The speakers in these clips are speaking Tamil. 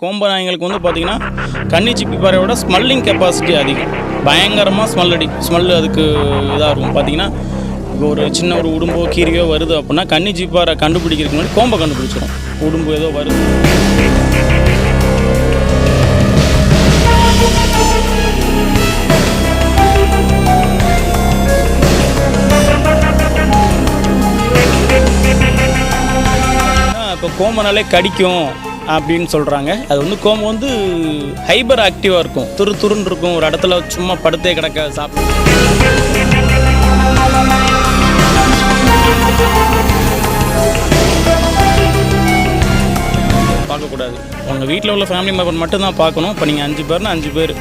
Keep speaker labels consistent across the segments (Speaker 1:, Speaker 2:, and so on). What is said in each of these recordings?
Speaker 1: கோம்ப நாய்களுக்கு வந்து பார்த்தீங்கன்னா கன்னிச்சிப்பி பறவையோட ஸ்மெல்லிங் கெப்பாசிட்டி அதிகம். பயங்கரமாக ஸ்மெல் அடி ஸ்மெல் அதுக்கு இதாக இருக்கும். பார்த்தீங்கன்னா இப்போ ஒரு சின்ன ஒரு உடும்போ கீரியோ வருது அப்படின்னா கன்னிச்சிப்பாறை கண்டுபிடிக்கிறதுக்கு முன்னாடி கோம்பை கண்டுபிடிச்சிடும் உடும்பு ஏதோ வருது. இப்போ கோம்பனாலே கடிக்கும். அப்படின்னு சொல்கிறாங்க அது வந்து கோம்பம் வந்து ஹைபர் ஆக்டிவாக இருக்கும். துரு துருன்னு இருக்கும். ஒரு இடத்துல சும்மா படுத்தே கிடக்க சாப்பிட்டு பார்க்கக்கூடாது. உங்கள் வீட்டில் உள்ள ஃபேமிலி மெம்பர் மட்டும்தான் பார்க்கணும். இப்போ நீங்கள் அஞ்சு பேர்னா அஞ்சு பேர்.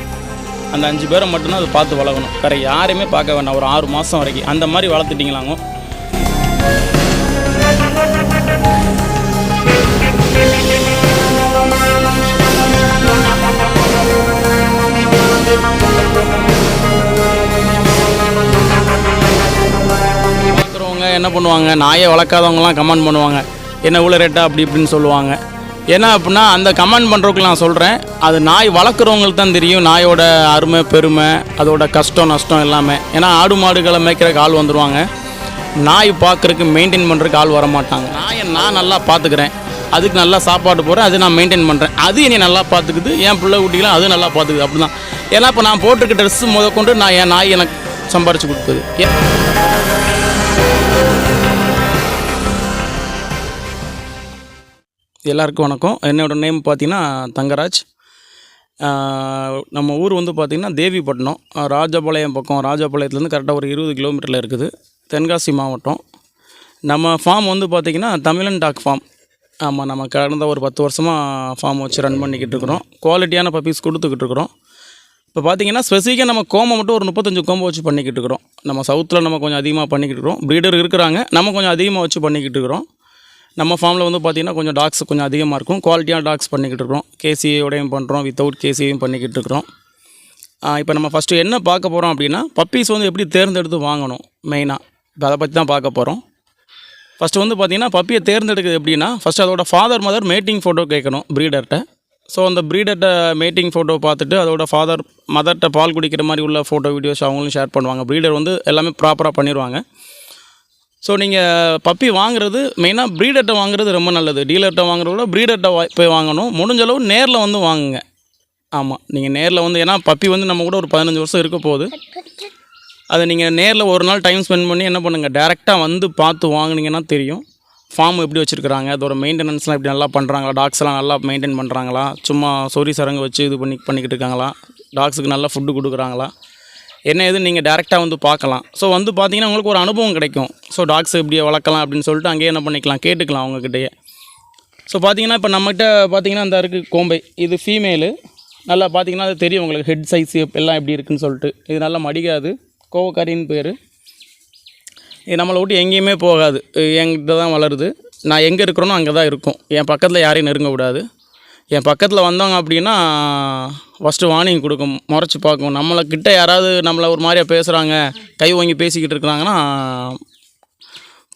Speaker 1: அந்த அஞ்சு பேரை மட்டும்தான் அதை பார்த்து வளர்க்கணும் வேறு யாரையுமே பார்க்க வேண்டாம். ஒரு ஆறு மாதம் வரைக்கும். அந்த மாதிரி வளர்த்துட்டிங்களாங்க? வளர்க்குறவங்க என்ன பண்ணுவாங்க? நாயை வளர்க்காதவங்கலாம் கமெண்ட் பண்ணுவாங்க. என்ன இவ்வளோ ரேட்டா அப்படி இப்படின்னு சொல்லுவாங்க. ஏன்னா அப்படின்னா அந்த கமெண்ட் பண்ணுறதுக்கு நான் சொல்கிறேன் அது நாய் வளர்க்குறவங்களுக்கு தான் தெரியும். நாயோட அருமை பெருமை அதோட கஷ்டம் நஷ்டம் எல்லாமே. ஏன்னா ஆடு மாடுகளை மேய்க்கிறக்கு ஆள் வந்துடுவாங்க நாய் பார்க்குறக்கு மெயின்டைன் பண்ணுறதுக்கு ஆள் வர மாட்டாங்க நாயை நான் நல்லா பார்த்துக்கிறேன். அதுக்கு நல்லா சாப்பாடு போகிறேன் அது நான் மெயின்டைன் பண்ணுறேன் அது என்னை நல்லா பார்த்துக்குது. என் பிள்ளை குட்டிகளும் அது நல்லா பார்த்துக்குது. அப்படி தான் ஏன்னா இப்போ நான் போட்டிருக்க ட்ரெஸ்ஸு முத கொண்டு நான் என் நாய் எனக்கு சம்பாரிச்சு கொடுக்குது எல்லாருக்கும் வணக்கம். என்னோட நேம் பார்த்தீங்கன்னா தங்கராஜ். நம்ம ஊர் வந்து பார்த்திங்கன்னா தேவிப்பட்டினம். ராஜபாளையம் பக்கம் ராஜபாளையத்துலேருந்து கரெக்டாக ஒரு இருபது கிலோமீட்டரில் இருக்குது. தென்காசி மாவட்டம். நம்ம ஃபார்ம் வந்து பார்த்திங்கன்னா தமிழன் டாக் ஃபார்ம் ஆமாம் நம்ம கடந்த ஒரு பத்து வருஷமாக ஃபார்ம் வச்சு ரன் பண்ணிக்கிட்டு இருக்கிறோம். குவாலிட்டியான பப்பீஸ் கொடுத்துக்கிட்டு இருக்கிறோம். இப்போ பார்த்தீங்கன்னா ஸ்பெசிஃபிக்காக நம்ம கோம்பை மட்டும் ஒரு முப்பத்தஞ்சு கோம்பை வச்சு பண்ணிக்கிட்டு இருக்கிறோம். நம்ம சவுத்தில் நம்ம கொஞ்சம் அதிகமாக பண்ணிக்கிட்டு இருக்கிறோம். ப்ரீடர் இருக்கிறாங்க. நம்ம கொஞ்சம் அதிகமாக வச்சு பண்ணிக்கிட்டு இருக்கிறோம். நம்ம ஃபார்மில் வந்து பார்த்திங்கன்னா கொஞ்சம் டாக்ஸ் கொஞ்சம் அதிகமாக இருக்கும். குவாலிட்டியான டாக்ஸ் பண்ணிக்கிட்டு இருக்கிறோம். கேசியோடையும் பண்ணுறோம் வித்தவுட் கேசியையும் பண்ணிக்கிட்டு இருக்கிறோம். இப்போ நம்ம ஃபஸ்ட்டு என்ன பார்க்க போகிறோம் அப்படின்னா பப்பீஸ் வந்து எப்படி தேர்ந்தெடுத்து வாங்கணும்? மெயினாக இப்போ அதை பற்றி தான் பார்க்க போகிறோம் ஃபஸ்ட்டு வந்து பார்த்திங்கன்னா பப்பியை தேர்ந்தெடுக்கிறது எப்படின்னா ஃபஸ்ட்டு அதோட ஃபாதர் மதர் மேட்டிங் ஃபோட்டோ கேட்கணும் ப்ரீடர்கிட்ட ஸோ அந்த ப்ரீடர்கிட்ட மேட்டிங் ஃபோட்டோ பார்த்துட்டு அதோட ஃபாதர் மதர்கிட்ட பால் குடிக்கிற மாதிரி உள்ள ஃபோட்டோ வீடியோஸ் அவங்களும் ஷேர் பண்ணுவாங்க. ப்ரீடர் வந்து எல்லாமே ப்ராப்பராக பண்ணிடுவாங்க ஸோ நீங்கள் பப்பி வாங்குறது மெயினாக ப்ரீடர்கிட்ட வாங்குறது ரொம்ப நல்லது. டீலர்கிட்ட வாங்குறத விட ப்ரீடர்கிட்ட வா போய் வாங்கணும். முடிஞ்சளவு நேரில் வந்து வாங்குங்க. ஆமாம் நீங்கள் நேரில் வந்து ஏன்னா பப்பி வந்து நம்ம கூட ஒரு பதினஞ்சு வருஷம் இருக்க போகுது. அதை நீங்கள் நேரில் ஒரு நாள் டைம் ஸ்பெண்ட் பண்ணி என்ன பண்ணுங்கள் டேரெக்டாக வந்து பார்த்து வாங்குனீங்கன்னா தெரியும். ஃபார்ம் எப்படி வச்சுருக்காங்க அதோட மெயின்டெனன்ஸ்லாம் எப்படி நல்லா பண்ணுறாங்களா டாக்ஸ்லாம் நல்லா மெயின்டைன் பண்ணுறாங்களா சும்மா சொறி சரங்கு வச்சு இது பண்ணி பண்ணிக்கிட்டு இருக்காங்களா டாக்ஸுக்கு நல்லா ஃபுட்டு கொடுக்குறாங்களா? என்ன ஏதுன்னு நீங்கள் டேரெக்டாக வந்து பார்க்கலாம். ஸோ வந்து பார்த்தீங்கன்னா உங்களுக்கு ஒரு அனுபவம் கிடைக்கும். ஸோ டாக்ஸ் எப்படி வளர்க்கலாம் அப்படின்னு சொல்லிட்டு அங்கேயே என்ன பண்ணிக்கலாம் கேட்டுக்கலாம் அவங்கக்கிட்டேயே ஸோ பார்த்தீங்கன்னா இப்போ நம்மகிட்ட பார்த்தீங்கன்னா இந்த இருக்குது கோம்பை. இது ஃபீமேலு நல்லா பார்த்தீங்கன்னா அது தெரியும் உங்களுக்கு ஹெட் சைஸ் எல்லாம் எப்படி இருக்குன்னு சொல்லிட்டு. இது நல்லா மடிக்காது கோவக்காரின்னு பேர். நம்மளை விட்டு எங்கேயுமே போகாது. என்கிட்ட தான் வளருது. நான் எங்கே இருக்கிறேனோ அங்கே தான் இருக்கும். என் பக்கத்தில் யாரையும் நெருங்கக்கூடாது என் பக்கத்தில் வந்தவங்க அப்படின்னா ஃபஸ்ட்டு வார்னிங் கொடுக்கும். முறைச்சி பார்க்கும். நம்மளை கிட்ட யாராவது நம்மளை ஒரு மாதிரியா பேசுகிறாங்க கை வாங்கி பேசிக்கிட்டு இருக்கிறாங்கன்னா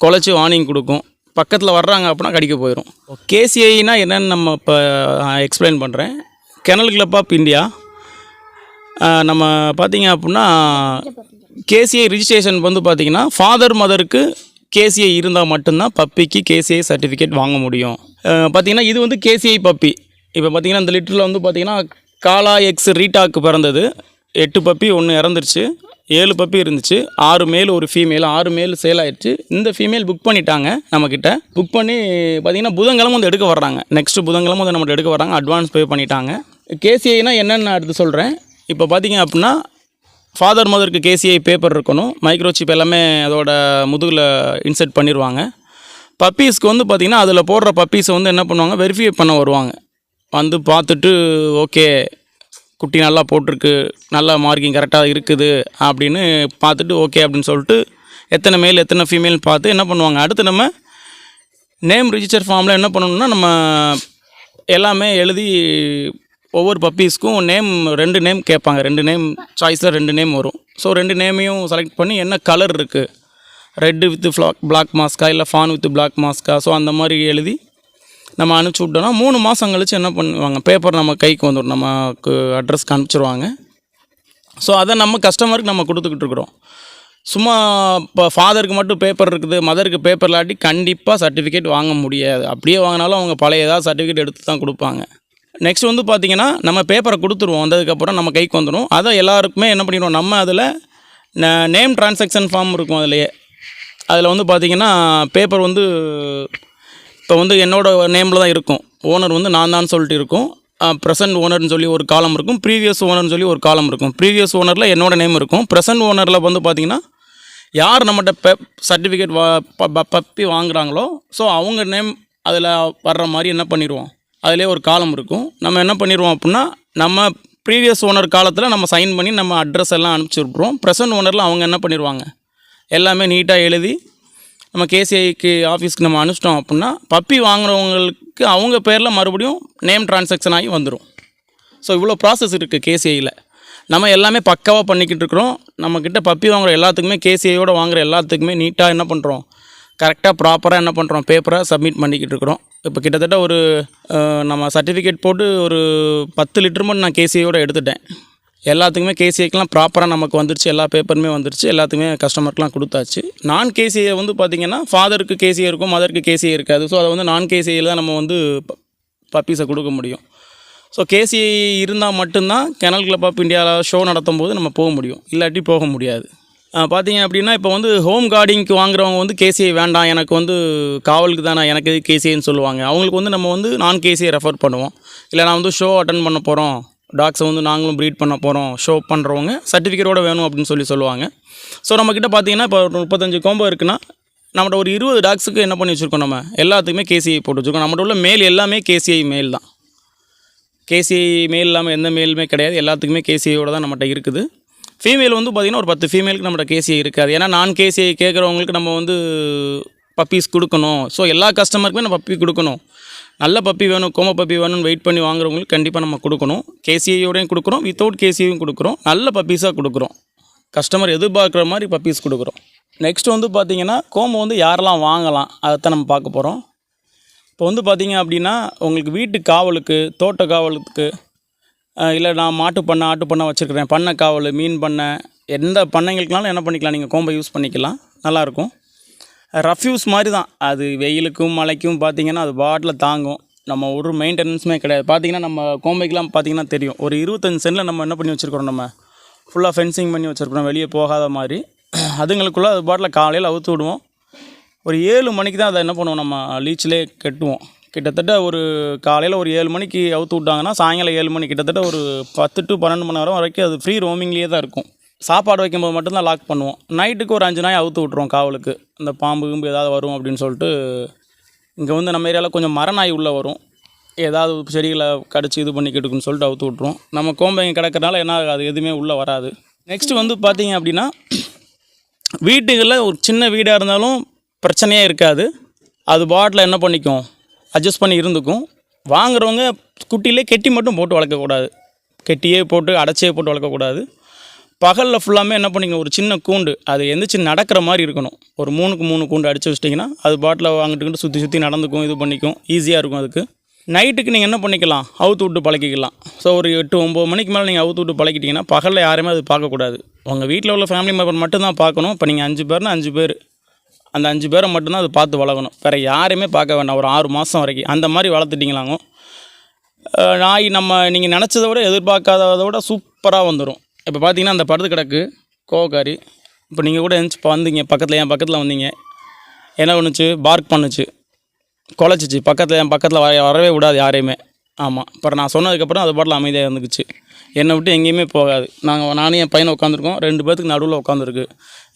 Speaker 1: குலைச்சி வார்னிங் கொடுக்கும். பக்கத்தில் வர்றாங்க அப்படின்னா கடிக்க போயிடும் கேசிஐனா என்னன்னு நம்ம இப்போ எக்ஸ்பிளைன் பண்ணுறேன் கெனல் கிளப் ஆஃப் இந்தியா நம்ம பார்த்தீங்க அப்படின்னா கேசிஐ ரிஜிஸ்ட்ரேஷன் வந்து பார்த்தீங்கன்னா ஃபாதர் மதருக்கு கேசிஐ இருந்தால் மட்டும்தான் பப்பிக்கு கேசிஐ சர்டிஃபிகேட் வாங்க முடியும். பார்த்திங்கன்னா இது வந்து கேசிஐ பப்பி. இப்போ பார்த்தீங்கன்னா இந்த லிட்டரில் வந்து பார்த்திங்கன்னா காலா எக்ஸ் ரீட்டாக்கு பிறந்தது. எட்டு பப்பி ஒன்று இறந்துருச்சு. ஏழு பப்பி இருந்துச்சு. ஆறு மேல் ஒரு ஃபீமேல் ஆறு மேல் சேல் ஆயிடுச்சு. இந்த ஃபீமேல் புக் பண்ணிட்டாங்க நம்மக்கிட்ட புக் பண்ணி பார்த்தீங்கன்னா புதன்கிழமை வந்து எடுக்க வர்றாங்க. நெக்ஸ்ட் புதன்கிழமை வந்து நம்மகிட்ட எடுக்க வர்றாங்க. அட்வான்ஸ் பே பண்ணிட்டாங்க. கேசிஐனா என்னென்னு நான் எடுத்து சொல்கிறேன் இப்போ பார்த்தீங்க அப்படின்னா ஃபாதர் மதருக்கு கேசிஐ பேப்பர் இருக்கணும். மைக்ரோசிப் எல்லாமே அதோட முதுகில் இன்செர்ட் பண்ணிடுவாங்க பப்பீஸ்க்கு வந்து பார்த்திங்கன்னா அதில் போடுற பப்பீஸை வந்து என்ன பண்ணுவாங்க? வெரிஃபை பண்ண வருவாங்க. வந்து பார்த்துட்டு ஓகே குட்டி நல்லா போட்டிருக்கு நல்லா மார்க்கிங் கரெக்டாக இருக்குது அப்படின்னு பார்த்துட்டு ஓகே அப்படின்னு சொல்லிட்டு எத்தனை மேல் எத்தனை ஃபீமேல் பார்த்து என்ன பண்ணுவாங்க? அடுத்து நம்ம நேம் ரிஜிஸ்டர் ஃபார்மில் என்ன பண்ணணும்னா நம்ம எல்லாமே எழுதி ஒவ்வொரு பப்பீஸ்க்கும் நேம் ரெண்டு நேம் கேட்பாங்க. ரெண்டு நேம் சாய்ஸில் ரெண்டு நேம் வரும். ஸோ ரெண்டு நேமையும் செலக்ட் பண்ணி என்ன கலர் இருக்குது ரெட்டு வித் ஃப்ளாக் பிளாக் மாஸ்கா இல்லை ஃபான் வித் பிளாக் மாஸ்கா ஸோ அந்த மாதிரி எழுதி நம்ம அனுப்பிச்சி விட்டோம்னா மூணு மாதம் கழிச்சு என்ன பண்ணுவாங்க? பேப்பர் நம்ம கைக்கு வந்துடும் நமக்கு அட்ரஸ்க்கு அனுப்பிச்சிருவாங்க. ஸோ அதை நம்ம கஸ்டமருக்கு நம்ம கொடுத்துக்கிட்டு இருக்கிறோம். சும்மா இப்போ ஃபாதருக்கு மட்டும் பேப்பர் இருக்குது மதருக்கு பேப்பர் இல்லாட்டி கண்டிப்பாக சர்டிஃபிகேட் வாங்க முடியாது. அப்படியே வாங்கினாலும் அவங்க பழைய ஏதாவது சர்டிஃபிகேட் எடுத்து தான் கொடுப்பாங்க. நெக்ஸ்ட் வந்து பார்த்திங்கன்னா நம்ம பேப்பரை கொடுத்துருவோம். வந்ததுக்கப்புறம் நம்ம கைக்கு வந்துடும் அதை எல்லாருக்குமே என்ன பண்ணிடுவோம்? நம்ம அதில் நேம் டிரான்சாக்ஷன் ஃபார்ம் இருக்கும் அதிலேயே. அதில் வந்து பார்த்திங்கன்னா பேப்பர் வந்து இப்போ வந்து என்னோடய நேமில் தான் இருக்கும். ஓனர் வந்து நான் தான் சொல்லிட்டு இருக்கும். ப்ரெசன்ட் ஓனர்னு சொல்லி ஒரு காலம் இருக்கும். ப்ரீவியஸ் ஓனர்னு சொல்லி ஒரு காலம் இருக்கும். ப்ரீவியஸ் ஓனரில் என்னோட நேம் இருக்கும். ப்ரெசன்ட் ஓனரில் வந்து பார்த்திங்கன்னா யார் நம்மகிட்ட பெ சர்டிஃபிகேட் வா ப- பப்பி வாங்குறாங்களோ ஸோ அவங்க நேம் அதில் வர்ற மாதிரி என்ன பண்ணிடுவோம்? அதிலே ஒரு காலம் இருக்கும். நம்ம என்ன பண்ணிடுவோம் அப்படின்னா நம்ம ப்ரீவியஸ் ஓனர் காலத்தில் நம்ம சைன் பண்ணி நம்ம அட்ரஸ் எல்லாம் அனுப்பிச்சி விட்ருவோம் ப்ரெசன்ட் ஓனரில் அவங்க என்ன பண்ணிடுவாங்க எல்லாமே நீட்டாக எழுதி நம்ம கேசிஐக்கு ஆஃபீஸ்க்கு நம்ம அனுப்பிச்சிட்டோம் அப்படின்னா பப்பி வாங்குறவங்களுக்கு அவங்க பேரில் மறுபடியும் நேம் டிரான்சாக்ஷன் ஆகி வந்துடும் ஸோ இவ்வளோ ப்ராசஸ் இருக்குது கேசிஐயில் நம்ம எல்லாமே பக்காவாக பண்ணிக்கிட்டு இருக்கிறோம். நம்மக்கிட்ட பப்பி வாங்குற எல்லாத்துக்குமே கேசிஐயோடு வாங்குகிற எல்லாத்துக்குமே நீட்டாக என்ன பண்ணுறோம் கரெக்டாக ப்ராப்பராக என்ன பண்ணுறோம் பேப்பரை சப்மிட் பண்ணிக்கிட்டு இருக்கிறோம். இப்போ கிட்டத்தட்ட ஒரு நம்ம சர்டிஃபிகேட் போட்டு ஒரு பத்து லிட்டர் மட்டும் நான் கேசிஐயோட எடுத்துட்டேன். எல்லாத்துக்குமே கேசிஐக்கெலாம் ப்ராப்பராக நமக்கு வந்துருச்சு எல்லா பேப்பருமே வந்துருச்சு எல்லாத்துக்குமே கஸ்டமருக்குலாம் கொடுத்தாச்சு. நான் கேசிஐ வந்து பார்த்திங்கன்னா ஃபாதருக்கு கேசிஐ இருக்கும் மதருக்கு கேசிஐ இருக்காது. ஸோ அதை வந்து நான் கேசிஐயில் தான் நம்ம வந்து பப்பீஸை கொடுக்க முடியும். ஸோ கேசிஐ இருந்தால் மட்டும்தான் கெனல் கிளப் ஆஃப் இந்தியாவில் ஷோ நடத்தும் போது நம்ம போக முடியும். இல்லாட்டி போக முடியாது. பார்த்தீங்க அப்படின்னா இப்போ வந்து ஹோம் கார்டிங்க்கு வாங்குறவங்க வந்து கேசிஐ வேண்டாம். எனக்கு வந்து காவலுக்கு தானே எனக்கு இது கேசிஐன்னு சொல்லுவாங்க. அவங்களுக்கு வந்து நம்ம வந்து நான் கேசிஐ ரெஃபர் பண்ணுவோம். இல்லை நான் வந்து ஷோ அட்டன் பண்ண போகிறோம் டாக்ஸை வந்து நாங்களும் ப்ரீட் பண்ண போகிறோம் ஷோ பண்ணுறவங்க சர்டிஃபிகேட்டோட வேணும் அப்படின்னு சொல்லி சொல்லுவாங்க. ஸோ நம்மக்கிட்ட பார்த்தீங்கன்னா இப்போ முப்பத்தஞ்சு கோம்போ இருக்குன்னா நம்மகிட்ட ஒரு இருபது டாக்ஸுக்கு என்ன பண்ணி வச்சுருக்கோம் நம்ம? எல்லாத்துக்குமே கேசிஐ போட்டு வச்சுருக்கோம். நம்மகிட்ட உள்ள மேல் எல்லாமே கேசிஐ மேல் தான். கேசிஐ மேல் இல்லாமல் எந்த மெயிலுமே கிடையாது. எல்லாத்துக்குமே கேசிஐயோட தான் நம்மகிட்ட இருக்குது. ஃபீமேல் வந்து பார்த்திங்கன்னா ஒரு பத்து ஃபீமேலுக்கு நம்மளோட கேசிஐ இருக்காது. ஏன்னா நான் கேசிஐ கேட்குறவங்களுக்கு நம்ம வந்து பப்பீஸ் கொடுக்கணும். ஸோ எல்லா கஸ்டமருக்குமே நம்ம பப்பி கொடுக்கணும். நல்ல பப்பி வேணும் கோம பப்பி வேணும்னு வெயிட் பண்ணி வாங்குறவங்களுக்கு கண்டிப்பாக நம்ம கொடுக்கணும். கேசிஐயோடையும் கொடுக்குறோம் வித்தவுட் கேசிஐயும் கொடுக்குறோம். நல்ல பப்பீஸாக கொடுக்குறோம். கஸ்டமர் எதிர்பார்க்குற மாதிரி பப்பீஸ் கொடுக்குறோம். நெக்ஸ்ட் வந்து பார்த்திங்கன்னா கோம்பை வந்து யாரெல்லாம் வாங்கலாம் அதைத்தான் நம்ம பார்க்க போகிறோம் இப்போ வந்து பார்த்திங்க அப்படின்னா உங்களுக்கு வீட்டு காவலுக்கு தோட்ட காவலுக்கு இல்லை நான் மாட்டு பண்ணை ஆட்டு பண்ணை வச்சுருக்கிறேன். பண்ணை காவல் மீன் பண்ணை. எந்த பண்ணைங்களுக்குனாலும் என்ன பண்ணிக்கலாம்? நீங்கள் கோம்பை யூஸ் பண்ணிக்கலாம். நல்லாயிருக்கும். ரஃப்யூஸ் மாதிரி தான். அது வெயிலுக்கும் மழைக்கும் பார்த்திங்கன்னா அது பாட்டில் தாங்கும். நம்ம ஒரு மெயின்டெனன்ஸுமே கிடையாது. பார்த்தீங்கன்னா நம்ம கோம்பைக்கெலாம் பார்த்தீங்கன்னா தெரியும். ஒரு இருபத்தஞ்சு சென்டில் நம்ம என்ன பண்ணி வச்சுருக்கிறோம் நம்ம? ஃபுல்லாக ஃபென்சிங் பண்ணி வச்சுருக்கிறோம். வெளியே போகாத மாதிரி. அதுங்களுக்குள்ளே அது பாட்டில் காலையில் அவுத்து விடுவோம். ஒரு ஏழு மணிக்கு தான் அதை என்ன பண்ணுவோம்? நம்ம லீச்சிலே கட்டுவோம். கிட்டத்தட்ட ஒரு காலையில் ஒரு ஏழு மணிக்கு அவுத்து விட்டாங்கன்னா சாயங்காலம் ஏழு மணி கிட்டத்தட்ட ஒரு பத்து டு பன்னெண்டு மணி நேரம் வரைக்கும் அது ஃப்ரீ ரோமிங்லேயே தான் இருக்கும். சாப்பாடு வைக்கும்போது மட்டும்தான் லாக் பண்ணுவோம். நைட்டுக்கு ஒரு அஞ்சு நாய் அவுத்து விட்ருவோம் காவலுக்கு. இந்த பாம்பு கிம்பு ஏதாவது வரும் அப்படின்னு சொல்லிட்டு இங்கே வந்து நம்ம ஏரியாவில் கொஞ்சம் மர நாய் உள்ளே வரும். ஏதாவது செடிகளை கடிச்சு இது பண்ணி சொல்லிட்டு அவுத்து விட்ருவோம் நம்ம கோம்பைங்க கிடக்கிறனால என்ன அது எதுவுமே உள்ளே வராது. நெக்ஸ்ட் வந்து பார்த்தீங்க அப்படின்னா வீட்டுகளில் ஒரு சின்ன வீடாக இருந்தாலும் பிரச்சனையே இருக்காது. அது பாட்டில் என்ன பண்ணிக்கும்? அட்ஜஸ்ட் பண்ணி இருந்துக்கும். வாங்குறவங்க குட்டியிலே கெட்டி மட்டும் போட்டு வளர்க்கக்கூடாது. கெட்டியே போட்டு அடைச்சே போட்டு வளர்க்கக்கூடாது. பகலில் ஃபுல்லாமே என்ன பண்ணிக்கணும் ஒரு சின்ன கூண்டு. அது எந்திரிச்சு நடக்கிற மாதிரி இருக்கணும். ஒரு மூணுக்கு மூணு கூண்டு அடித்து வச்சிட்டிங்கன்னா அது பாட்டில் வாங்கிட்டு சுற்றி சுற்றி நடந்துக்கும் இது பண்ணிக்கும் ஈஸியாக இருக்கும் அதுக்கு. நைட்டுக்கு நீங்கள் என்ன பண்ணிக்கலாம்? அவுத்து விட்டு பழக்கிக்கலாம். ஸோ ஒரு எட்டு ஒம்பது மணிக்கு மேலே நீங்கள் அவுத்து விட்டு பழக்கிட்டிங்கன்னா பகலில் யாருமே அது பார்க்கக்கூடாது. உங்கள் வீட்டில் உள்ள ஃபேமிலி மெம்பர் மட்டும்தான் பார்க்கணும். இப்போ நீங்கள் அஞ்சு பேர்னா அஞ்சு பேர். அந்த அஞ்சு பேரை மட்டும்தான் அது பார்த்து வளர்க்கணும். வேறு யாரையுமே பார்க்க வேண்டாம். ஒரு ஆறு மாதம் வரைக்கும். அந்த மாதிரி வளர்த்துட்டிங்களாங்க? நாய் நம்ம நீங்கள் நினச்சதை விட எதிர்பார்க்காததை விட சூப்பராக வந்துடும் இப்போ பார்த்தீங்கன்னா அந்த படுத்து கிடக்கு கோவக்காரி. இப்போ நீங்கள் கூட எழுந்துச்சு வந்தீங்க. பக்கத்தில் என் பக்கத்தில் வந்தீங்க. என்ன பண்ணுச்சு? பார்க் பண்ணுச்சு. குலைச்சிச்சு பக்கத்தில் என் பக்கத்தில் வர வரவே விடாது யாரையுமே. ஆமாம் அப்புறம் நான் சொன்னதுக்கப்புறம் அது பாட்டில் அமைதியாக இருந்துக்குச்சு. என்னை விட்டு எங்கேயுமே போகாது. நாங்கள் நானும் என் பையனை உட்காந்துருக்கோம் ரெண்டு பேத்துக்கு நடுவில் உட்காந்துருக்கு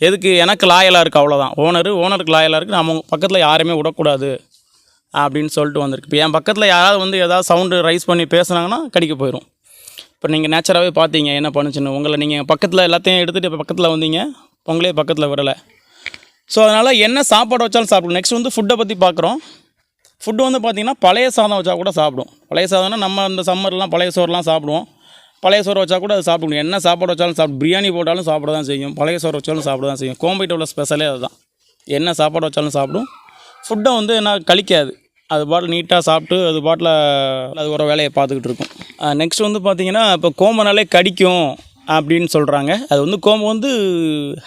Speaker 1: எதுக்கு? எனக்கு லாயலாக இருக்குது அவ்வளோதான் ஓனரு ஓனருக்கு லாயலாக இருக்குது நம்ம பக்கத்தில் யாரையுமே விடக்கூடாது அப்படின்னு சொல்லிட்டு வந்திருக்கு. இப்போ என் பக்கத்தில் யாராவது வந்து ஏதாவது சவுண்டு ரைஸ் பண்ணி பேசுனாங்கன்னா கடிக்க போயிடும் இப்போ நீங்கள் நேச்சராகவே பார்த்தீங்க என்ன பண்ணுச்சுன்னு. உங்களை நீங்கள் பக்கத்தில் எல்லாத்தையும் எடுத்துகிட்டு இப்போ பக்கத்தில் வந்தீங்க. உங்களே பக்கத்தில் விடலை. ஸோ அதனால் என்ன சாப்பாடு வச்சாலும் சாப்பிடும். நெக்ஸ்ட் வந்து ஃபுட்டை பற்றி பார்க்குறோம் ஃபுட்டு வந்து பார்த்திங்கன்னா பழைய சாதம் வச்சா கூட சாப்பிடும். பழைய சாதம்னா நம்ம அந்த சம்மர்லாம் பழைய சோறுலாம் சாப்பிடுவோம். பழைய சோறு வச்சா கூட அது சாப்பிடும் என்ன சாப்பாடு வச்சாலும் சாப்பிடும் பிரியாணி போட்டாலும் சாப்பிட தான் செய்யும். பழைய சோறு வச்சாலும் சாப்பிட தான் செய்யும். கோம்பைட்ட உள்ள ஸ்பெஷலே அதுதான். என்ன சாப்பாடு வச்சாலும் சாப்பிடும். ஃபுட்டை வந்து என்ன கழிக்காது. அது பாட்டில் நீட்டாக சாப்பிட்டு அது பாட்டில் அது ஒரு வேலையை பார்த்துக்கிட்டு இருக்கும். நெக்ஸ்ட் வந்து பார்த்தீங்கன்னா இப்போ கோம்பனாலே கடிக்கும் அப்படின்னு சொல்கிறாங்க அது வந்து கோம்பு வந்து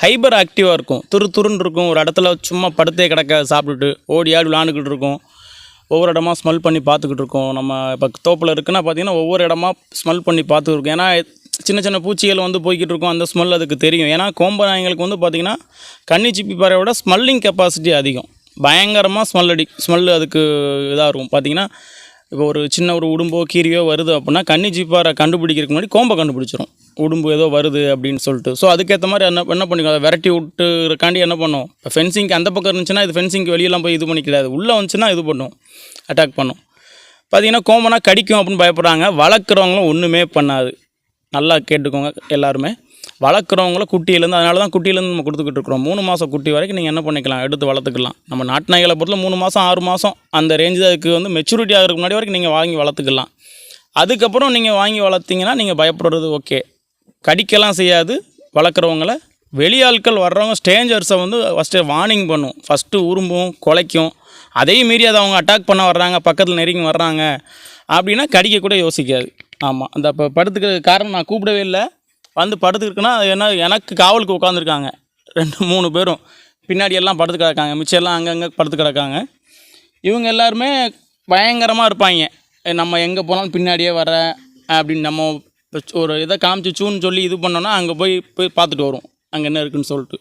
Speaker 1: ஹைபர் ஆக்டிவாக இருக்கும். துரு துருன்னு இருக்கும். ஒரு இடத்துல சும்மா படுத்தே கிடக்க சாப்பிட்டுட்டு ஓடி ஆடி விளாண்டுக்கிட்டு இருக்கும். ஒவ்வொரு இடமா ஸ்மெல் பண்ணி பார்த்துக்கிட்டு இருக்கோம். நம்ம இப்போ தோப்பில் இருக்குன்னா பார்த்தீங்கன்னா ஒவ்வொரு இடமா ஸ்மெல் பண்ணி பார்த்துருக்கோம் ஏன்னா சின்ன சின்ன பூச்சிகள் வந்து போய்கிட்டு இருக்கும். அந்த ஸ்மெல் அதுக்கு தெரியும். ஏன்னா கோம்ப நாயங்களுக்கு வந்து பார்த்திங்கன்னா கன்னி சிப்பி பறவையோட விட ஸ்மெல்லிங் கெப்பாசிட்டி அதிகம். பயங்கரமாக ஸ்மெல் அடி ஸ்மெல் அதுக்கு இதாக இருக்கும் பார்த்தீங்கன்னா இப்போ ஒரு சின்ன ஒரு உடும்போ கீரியோ வருது அப்படின்னா கன்னி ஜிப்பாரை கண்டுபிடிக்கிறதுக்கு முன்னாடி கோம்பை கண்டுபிடிச்சிரும். உடும்பு ஏதோ வருது அப்படின்னு சொல்லிட்டு. ஸோ அதுக்கேற்ற மாதிரி என்ன என்ன பண்ணிக்கோ அதை விரட்டி விட்டுறக்காண்டி என்ன பண்ணும்? இப்போ ஃபென்சிங்க்கு அந்த பக்கம் இருந்துச்சுன்னா இது ஃபென்சிங்க்கு வெளியெல்லாம் போய் இது பண்ணிக்கலாது உள்ளே வந்துச்சுன்னா இது பண்ணும். அட்டாக் பண்ணும். பார்த்தீங்கன்னா கோமனாக கடிக்கும் அப்படின்னு பயப்படுறாங்க. வளர்க்குறவங்களும் ஒன்றுமே பண்ணாது. நல்லா கேட்டுக்கோங்க எல்லாருமே. வளர்க்குறவங்கள குட்டியிலேருந்து அதனால தான் குட்டியிலேருந்து நம்ம கொடுத்துக்கிட்டு இருக்கிறோம். மூணு மாதம் குட்டி வரைக்கும் நீங்கள் என்ன பண்ணிக்கலாம்? எடுத்து வளர்த்துக்கலாம். நம்ம நாட்டு நாய்களை பொறுத்தல மூணு மாதம் ஆறு மாதம் அந்த ரேஞ்சு அதுக்கு வந்து மெச்சூரிட்டி ஆகிறதுக்கு முன்னாடி வரைக்கும் நீங்கள் வாங்கி வளர்த்துக்கலாம். அதுக்கப்புறம் நீங்கள் வாங்கி வளர்த்திங்கன்னா நீங்கள் பயப்படுறது ஓகே கடிக்கலாம் செய்யாது. வளர்க்குறவங்கள வெளியாட்கள் வர்றவங்க ஸ்டேஞ்சர்ஸை வந்து ஃபஸ்ட்டு வார்னிங் பண்ணும். ஃபஸ்ட்டு உரும்பும் குலைக்கும். அதையும் மீறி அதை அவங்க அட்டாக் பண்ண வர்றாங்க. பக்கத்தில் நெருங்கி வர்றாங்க. அப்படின்னா கடிக்க கூட யோசிக்காது. ஆமாம் அந்த இப்போ படுத்துக்க காரணம் நான் கூப்பிடவே இல்லை. வந்து படுத்துருக்குன்னா அது என்ன எனக்கு காவலுக்கு உட்காந்துருக்காங்க ரெண்டு மூணு பேரும். பின்னாடி எல்லாம் படுத்து கிடக்காங்க. மிச்சம் எல்லாம் அங்கங்கே படுத்து கிடக்காங்க. இவங்க எல்லாருமே பயங்கரமாக இருப்பாங்க. நம்ம எங்கே போனாலும் பின்னாடியே வர அப்படின்னு நம்ம ஒரு இதை காமிச்சு சூன்னு சொல்லி இது பண்ணோன்னா அங்கே போய் போய் பார்த்துட்டு வரும். அங்கே என்ன இருக்குன்னு சொல்லிட்டு.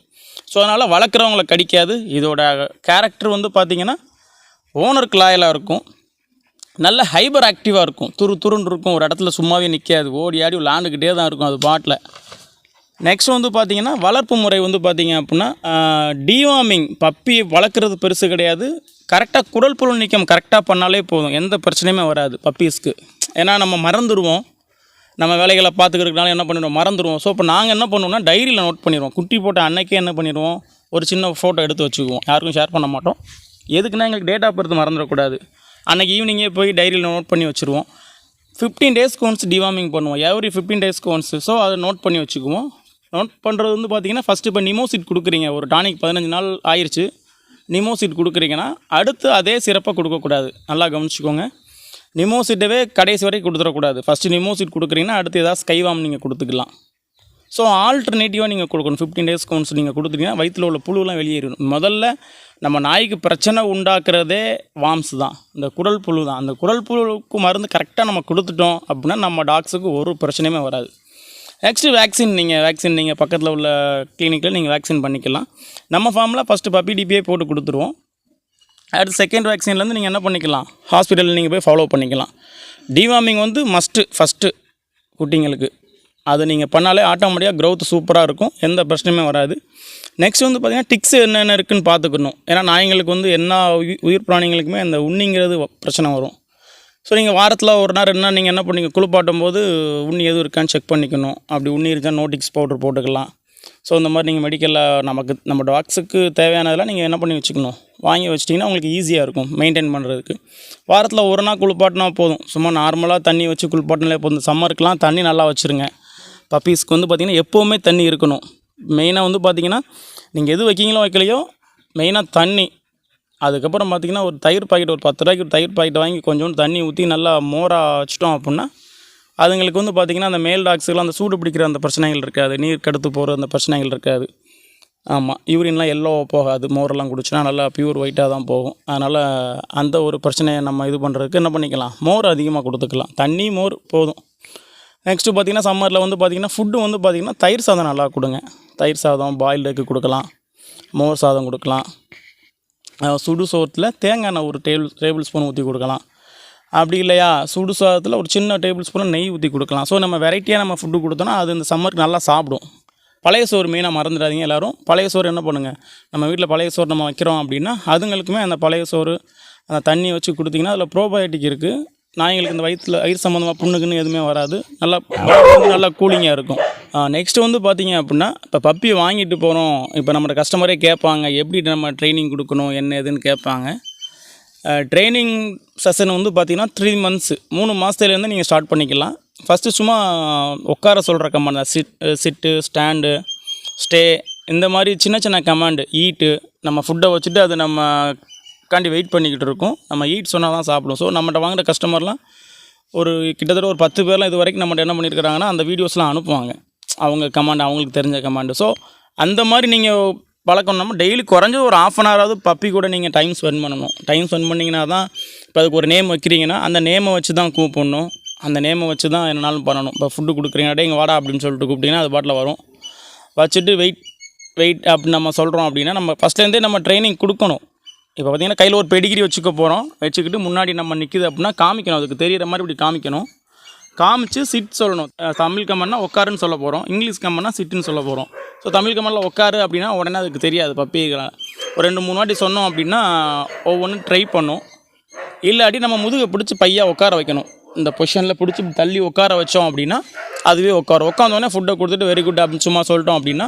Speaker 1: ஸோ அதனால் வளர்க்குறவங்கள கடிக்காது. இதோட கேரக்டர் வந்து பார்த்திங்கன்னா ஓனருக்கு லாயலாக இருக்கும். நல்ல ஹைபர் ஆக்டிவாக இருக்கும். துரு துருன்னு இருக்கும். ஒரு இடத்துல சும்மாவே நிற்காது ஓடி ஆடி விளாண்டுக்கிட்டே தான் இருக்கும் அது பாட்டில். நெக்ஸ்ட் வந்து பார்த்திங்கன்னா வளர்ப்பு முறை வந்து பார்த்திங்க அப்படின்னா டிவார்மிங் பப்பி வளர்க்குறது பெருசு கிடையாது. கரெக்டாக குடல் புழு நீக்கம் கரெக்டாக பண்ணாலே போதும். எந்த பிரச்சனையுமே வராது பப்பீஸ்க்கு. ஏன்னா நம்ம மறந்துடுவோம் நம்ம வேலைகளை பார்த்துக்கிறதுனால என்ன பண்ணிடுவோம்? மறந்துடுவோம். ஸோ இப்போ நாங்கள் என்ன பண்ணுவோம்னா டைரியில் நோட் பண்ணிடுவோம். குட்டி போட்ட அன்னைக்கே என்ன பண்ணிடுவோம்? ஒரு சின்ன ஃபோட்டோ எடுத்து வச்சுக்குவோம். யாருக்கும் ஷேர் பண்ண மாட்டோம். எதுக்குன்னா எங்களுக்கு டேட் ஆஃப் பர்த் மறந்துடக்கூடாது. அன்றைக்கி ஈவினிங்கே போய் டைரியில் நோட் பண்ணி வச்சுருவோம். ஃபிஃப்டீன் டேஸ்க்கு ஒன்ஸ் டிவார்மிங் பண்ணுவோம். எவ்ரி ஃபிஃப்டீன் டேஸ்க்கு ஒன்ஸ் ஸோ அதை நோட் பண்ணி வச்சுக்குவோம். நோட் பண்ணுறது வந்து பார்த்திங்கன்னா ஃபஸ்ட்டு இப்போ நிமோசிட் கொடுக்குறீங்க. ஒரு டானிக் பதினஞ்சு நாள் ஆயிடுச்சு நிமோசிட் கொடுக்குறீங்கன்னா அடுத்து அதே சிறப்பாக கொடுக்கக்கூடாது. நல்லா கவனிச்சிக்கோங்க. நிமோசிட்டவே கடைசி வரைக்கும் கொடுத்துடக்கூடாது. ஃபஸ்ட்டு நிமோசிட் கொடுக்குறீங்கன்னா அடுத்து ஏதாவது ஸ்கைவாம் நீங்கள் கொடுத்துக்கலாம். ஸோ ஆல்டர்னேட்டிவாக நீங்கள் கொடுக்கணும். ஃபிஃப்டீன் டேஸ் கவுன்ஸ் நீங்கள் கொடுத்துட்டீங்கன்னா வயிற்றில் உள்ள புழுலாம் வெளியேறிடும் முதல்ல நம்ம நாய்க்கு பிரச்சனை உண்டாக்குறதே வாம்ஸ் தான். இந்த குடல் புழு தான். அந்த குடல் புழுக்கு மருந்து கரெக்டாக நம்ம கொடுத்துட்டோம் அப்படின்னா நம்ம டாக்ஸுக்கு ஒரு பிரச்சனையுமே வராது. நெக்ஸ்ட்டு வேக்சின் நீங்கள் வேக்சின் நீங்கள் பக்கத்தில் உள்ள கிளினிக்கில் நீங்கள் வேக்சின் பண்ணிக்கலாம். நம்ம ஃபார்மில் ஃபஸ்ட்டு பப்பி டிபியே போட்டு கொடுத்துருவோம். அடுத்து செகண்ட் வேக்சின்லேருந்து நீங்கள் என்ன பண்ணிக்கலாம்? ஹாஸ்பிட்டலில் நீங்கள் போய் ஃபாலோ பண்ணிக்கலாம். டிவார்மிங் வந்து மஸ்ட்டு ஃபஸ்ட்டு குட்டிங்களுக்கு. அதை நீங்கள் பண்ணாலே ஆட்டோமேட்டிக்காக க்ரோத் சூப்பராக இருக்கும். எந்த பிரச்சனையுமே வராது. நெக்ஸ்ட் வந்து பார்த்திங்கன்னா டிக்ஸ் என்னென்ன இருக்குதுன்னு பார்த்துக்கணும். ஏன்னா நாய்ங்களுக்கு வந்து என்ன உயிர் பிராணிகளுக்குமே அந்த உண்ணிங்கிறது பிரச்சனை வரும். ஸோ நீங்கள் வாரத்தில் ஒரு நாள் ரெண்டு நாள் நீங்கள் என்ன பண்ணீங்க குளிப்பாட்டும் போது உண்ணி எதுவும் இருக்கான்னு செக் பண்ணிக்கணும். அப்படி உண்ணி இருந்தால் நோட்டிக்ஸ் பவுடர் போட்டுக்கலாம். ஸோ இந்த மாதிரி நீங்கள் மெடிக்கலில் நமக்கு நம்ம டாக்ஸுக்கு தேவையானதெல்லாம் நீங்கள் என்ன பண்ணி வச்சுக்கணும்? வாங்கி வச்சிட்டிங்கன்னா உங்களுக்கு ஈஸியாக இருக்கும் மெயின்டைன் பண்ணுறதுக்கு வாரத்தில் ஒரு நாள் குளிப்பாட்டினா போதும். சும்மா நார்மலாக தண்ணி வச்சு குளிப்பாட்டினாலே போதும். சம்மருக்குலாம் தண்ணி நல்லா வச்சுருங்க. பப்பீஸ்க்கு வந்து பார்த்திங்கன்னா எப்போவுமே தண்ணி இருக்கணும். மெயினாக வந்து பார்த்திங்கன்னா நீங்கள் எது வைக்கீங்களோ வைக்கலையோ மெயினாக தண்ணி. அதுக்கப்புறம் பார்த்திங்கன்னா ஒரு தயிர் பாக்கெட் ஒரு பத்து ரூபாய்க்கு ஒரு தயிர் பாக்கெட் வாங்கி கொஞ்சோண்டு தண்ணி ஊற்றி நல்லா மோராக வச்சிட்டோம் அப்படின்னா அதுங்களுக்கு வந்து பார்த்திங்கன்னா அந்த மேல் டாக்ஸுக்கெலாம் அந்த சூடு பிடிக்கிற அந்த பிரச்சனைகள் இருக்காது. நீர் கடுத்து போகிற அந்த பிரச்சனைகள் இருக்காது. ஆமாம் யூரின்லாம் எல்லோ போகாது. மோரெல்லாம் குடிச்சுனா நல்லா பியூர் ஒயிட்டாக தான் போகும். அதனால் அந்த ஒரு பிரச்சனையை நம்ம இது பண்ணுறதுக்கு என்ன பண்ணிக்கலாம்? மோர் அதிகமாக கொடுத்துக்கலாம். தண்ணி மோர் போதும். நெக்ஸ்ட்டு பார்த்தீங்கன்னா சம்மரில் வந்து பார்த்தீங்கன்னா ஃபுட்டு வந்து பார்த்தீங்கன்னா தயிர் சாதம் நல்லா கொடுங்க. தயிர் சாதம் பாயில்டு எக்கு கொடுக்கலாம். மோர் சாதம் கொடுக்கலாம். சுடு சோத்தில் தேங்காய் எண்ணெய் ஒரு டேபிள் டேபிள் ஸ்பூன் ஊற்றி கொடுக்கலாம். அப்படி இல்லையா சுடு சாதத்தில் ஒரு சின்ன டேபிள் ஸ்பூன் நெய் ஊற்றி கொடுக்கலாம் ஸோ நம்ம வெரைட்டியாக நம்ம ஃபுட்டு கொடுத்தோன்னா அது இந்த சம்மருக்கு நல்லா சாப்பிடும் பழைய சோறு மெயினாக மறந்துடாதீங்க எல்லோரும் பழைய சோறு என்ன பண்ணுங்கள் நம்ம வீட்டில் பழைய சோறு நம்ம வைக்கிறோம் அப்படின்னா அதுங்களுக்குமே அந்த பழைய சோறு அந்த தண்ணி வச்சு கொடுத்திங்கன்னா அதில் ப்ரோபயோட்டிக் இருக்குது நாய்களுக்கு இந்த வயிற்றில் வயிறு சம்மந்தமாக புண்ணுக்குன்னு எதுவுமே வராது நல்லா நல்லா கூலிங்காக இருக்கும் நெக்ஸ்ட் வந்து பார்த்தீங்க அப்படின்னா இப்போ பப்பி வாங்கிட்டு போகிறோம் இப்போ நம்ம கஸ்டமரே கேட்பாங்க எப்படி நம்ம ட்ரைனிங் கொடுக்கணும் என்ன ஏதுன்னு கேட்பாங்க ட்ரைனிங் செஷன் வந்து பார்த்திங்கன்னா த்ரீ மந்த்ஸு மூணு மாதத்துலேருந்து நீங்கள் ஸ்டார்ட் பண்ணிக்கலாம். ஃபஸ்ட்டு சும்மா உட்கார சொல்கிற கமாண்ட் தான் சிட் சிட்டு ஸ்டாண்டு ஸ்டே இந்த மாதிரி சின்ன சின்ன கமாண்டு ஈட்டு நம்ம ஃபுட்டை வச்சுட்டு அது நம்ம காண்டி வெயிட் பண்ணிக்கிட்டு இருக்கோம். நம்ம ஈட் சொன்னால் தான் சாப்பிடும் ஸோ நம்மகிட்ட வாங்குகிற கஸ்டமர்லாம் ஒரு கிட்டத்தட்ட ஒரு பத்து பேர்லாம் இது வரைக்கும் நம்மகிட்ட என்ன பண்ணியிருக்கிறாங்கன்னா அந்த வீடியோஸ்லாம் அனுப்புவாங்க. அவங்க கமாண்ட் அவங்களுக்கு தெரிஞ்ச கமாண்டு ஸோ அந்த மாதிரி நீங்கள் பழக்கம் நம்ம டெய்லி குறைஞ்சது ஒரு ஆஃப் அன் ஹவராவது பப்பி கூட நீங்கள் டைம் ஸ்பெண்ட் பண்ணணும். டைம் ஸ்பெண்ட் பண்ணிங்கன்னா தான் இப்போ அதுக்கு ஒரு நேம் வைக்கிறீங்கன்னா அந்த நேமை வச்சு தான் கூப்பிடணும். அந்த நேமை வச்சு தான் என்னாலும் பண்ணணும். இப்போ ஃபுட்டு கொடுக்குறீங்கன்னா டே இங்கே வாடா அப்படின்னு சொல்லிட்டு கூப்பிட்டீங்கன்னா அது பாட்டில் வரும். வச்சுட்டு வெயிட் வெயிட் அப்படின்னு நம்ம சொல்கிறோம் அப்படின்னா நம்ம ஃபஸ்ட்லேருந்தே நம்ம ட்ரைனிங் கொடுக்கணும். இப்போ பார்த்தீங்கன்னா கையில் ஒரு பெடிகிரி வச்சுக்க போகிறோம் வச்சுக்கிட்டு முன்னாடி நம்ம நிற்கிது அப்படின்னா காமிக்கணும். அதுக்கு தெரிகிற மாதிரி இப்படி காமிக்கணும். காமிச்சு சிட் சொல்லணும். தமிழ் கமெண்ட்னா உட்காருன்னு சொல்ல போகிறோம் இங்கிலீஷ் கமெண்ட்னா சிட்டுன்னு சொல்ல போகிறோம் ஸோ தமிழ் கமெண்டில் உட்காரு அப்படின்னா உடனே அதுக்கு தெரியாது பப்பிகளை ஒரு ரெண்டு மூணு வாட்டி சொன்னோம் அப்படின்னா ஒவ்வொன்றும் ட்ரை பண்ணும். இல்லாட்டி நம்ம முதுகை பிடிச்சி பையா உட்கார வைக்கணும். இந்த பொசிஷனில் பிடிச்சி தள்ளி உட்கார வச்சோம் அப்படின்னா அதுவே உட்காரும். உட்காந்தோடனே ஃபுட்டை கொடுத்துட்டு வெரி குட் அப்படின்னு சும்மா சொல்லிட்டோம் அப்படின்னா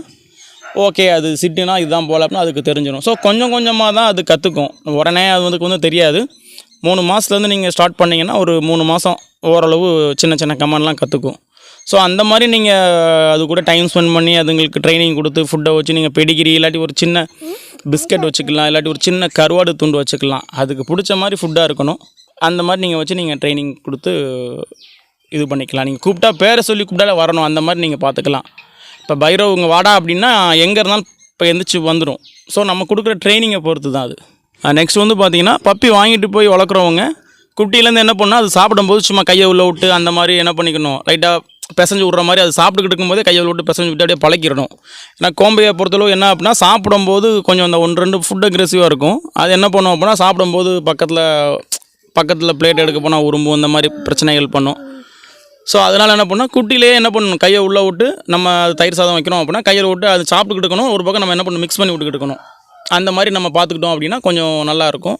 Speaker 1: ஓகே அது சிட்டுனா இதுதான் போல அப்படின்னு அதுக்கு தெரிஞ்சிடும் ஸோ கொஞ்சம் கொஞ்சமாக தான் அது கற்றுக்கும் உடனே அது வந்து வந்து தெரியாது. மூணு மாதத்துலேருந்து நீங்கள் ஸ்டார்ட் பண்ணிங்கன்னா ஒரு மூணு மாதம் ஓரளவு சின்ன சின்ன கமெண்ட்லாம் கற்றுக்கும் ஸோ அந்த மாதிரி நீங்கள் அது கூட டைம் ஸ்பெண்ட் பண்ணி அதுங்களுக்கு ட்ரைனிங் கொடுத்து ஃபுட்டை வச்சு நீங்கள் பெடிகிரி இல்லாட்டி ஒரு சின்ன பிஸ்கட் வச்சுக்கலாம் இல்லாட்டி ஒரு சின்ன கருவாடு துண்டு வச்சுக்கலாம். அதுக்கு பிடிச்ச மாதிரி ஃபுட்டாக இருக்கணும். அந்த மாதிரி நீங்கள் வச்சு நீங்கள் ட்ரைனிங் கொடுத்து இது பண்ணிக்கலாம். நீங்கள் கூப்பிட்டா பேரை சொல்லி கூப்பிட்டாலே வரணும். அந்த மாதிரி நீங்கள் பார்த்துக்கலாம் இப்போ பைரவ் இங்கே வாடா அப்படின்னா எங்கே இருந்தாலும் இப்போ எந்திரிச்சு வந்துடும் ஸோ நம்ம கொடுக்குற ட்ரைனிங்கை பொறுத்து தான் அது. நெக்ஸ்ட் வந்து பார்த்தீங்கன்னா பப்பி வாங்கிட்டு போய் வளர்க்குறவங்க குட்டியிலேருந்து என்ன பண்ணால் அது சாப்பிடும்போது சும்மா கையை உள்ள விட்டு அந்த மாதிரி என்ன பண்ணிக்கணும். லைட்டாக பிசைஞ்சு விட்ற மாதிரி அது சாப்பிட்டுக்கிட்டு இருக்கும்போதே கையை உள்ள விட்டு பிசைஞ்சு விட்டு அப்படியே பழக்கிடணும். ஏன்னா கோம்பையை பொறுத்தளவு என்ன அப்படின்னா சாப்பிடும்போது கொஞ்சம் அந்த ஒன்று ரெண்டு ஃபுட் அக்ரெசிவாக இருக்கும். அது என்ன பண்ணும் அப்படின்னா சாப்பிடும்போது பக்கத்தில் பக்கத்தில் பிளேட் எடுக்க போனால் உரும்பு இந்த மாதிரி பிரச்சனைகள் பண்ணும். ஸோ அதனால் என்ன பண்ணால் குட்டிலேயே என்ன பண்ணணும் கையை உள்ளே விட்டு நம்ம தயிர் சாதம் வைக்கணும் அப்படின்னா கையில் விட்டு அது சாப்பிட்டுக்கிட்டு இருக்கணும். ஒரு பக்கம் நம்ம என்ன பண்ணணும் மிக்ஸ் பண்ணி விட்டுக்கிட்டு இருக்கணும். அந்த மாதிரி நம்ம பார்த்துக்கிட்டோம் அப்படின்னா கொஞ்சம் நல்லாயிருக்கும்.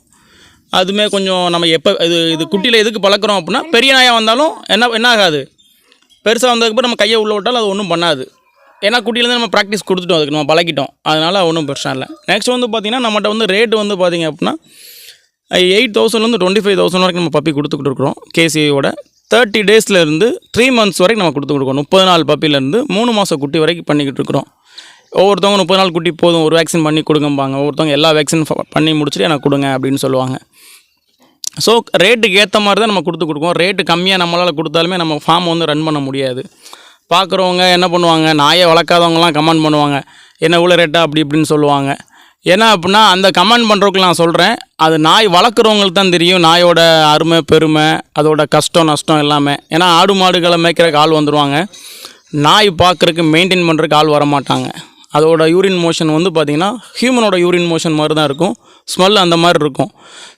Speaker 1: அதுவுமே கொஞ்சம் நம்ம எப்போ இது இது குட்டியில் எதுக்கு பழக்கிறோம் அப்படின்னா பெரிய நாயாக வந்தாலும் என்ன என்ன ஆகாது. பெருசாக வந்ததுக்கப்புறம் நம்ம கையை உள்ளே விட்டாலும் அது ஒன்றும் பண்ணாது. ஏன்னா குட்டியிலேருந்து நம்ம ப்ராக்டிஸ் கொடுத்துட்டோம் அதுக்கு நம்ம பழகிட்டோம். அதனால் ஒன்றும் பிரச்சனை இல்லை. நெக்ஸ்ட் வந்து பார்த்திங்கன்னா நம்மகிட்ட வந்து ரேட்டு வந்து பார்த்திங்க அப்படின்னா எயிட் தௌசண்ட்லேருந்து டுவெண்ட்டி ஃபைவ் தௌசண்ட் வரைக்கும் நம்ம பப்பி கொடுத்துக்கிட்டு இருக்கிறோம் கேசியோட தேர்ட்டி டேஸ்லேருந்து த்ரீ மந்த்ஸ் வரைக்கும் நம்ம கொடுத்து கொடுக்கணும் முப்பது நாள் பப்பிலேருந்து மூணு மாதம் குட்டி வரைக்கும் பண்ணிக்கிட்டு இருக்கிறோம். ஒவ்வொருத்தவங்க முப்பது நாள் குட்டி போதும் ஒரு வேக்சின் பண்ணி கொடுங்கம்பாங்க. ஒவ்வொருத்தவங்க எல்லா வேக்சின் பண்ணி முடிச்சுட்டு எனக்கு கொடுங்க அப்படின்னு சொல்லுவாங்க. ஸோ ரேட்டுக்கு ஏற்ற மாதிரி தான் நம்ம கொடுத்து கொடுக்கோம் ரேட்டு கம்மியாக நம்மளால் கொடுத்தாலுமே நம்ம ஃபார்ம் வந்து ரன் பண்ண முடியாது. பார்க்குறவங்க என்ன பண்ணுவாங்க? நாயை வளர்க்காதவங்கலாம் கமெண்ட் பண்ணுவாங்க. என்ன இவ்வளோ ரேட்டா அப்படி இப்படின்னு சொல்லுவாங்க. ஏன்னா அப்படின்னா அந்த கமெண்ட் பண்ணுறதுக்கு நான் சொல்கிறேன் அது நாய் வளர்க்குறவங்களுக்கு தான் தெரியும். நாயோட அருமை பெருமை அதோட கஷ்டம் நஷ்டம் எல்லாமே. ஏன்னா ஆடு மாடுகளை மேய்க்கிறக்கு ஆள் வந்துடுவாங்க நாய் பார்க்குறக்கு மெயின்டைன் பண்ணுறக்கு ஆள் வர மாட்டாங்க அதோட யூரின் மோஷன் வந்து பார்த்திங்கன்னா ஹியூமனோட யூரின் மோஷன் மாதிரி தான் இருக்கும். ஸ்மெல் அந்த மாதிரி இருக்கும்.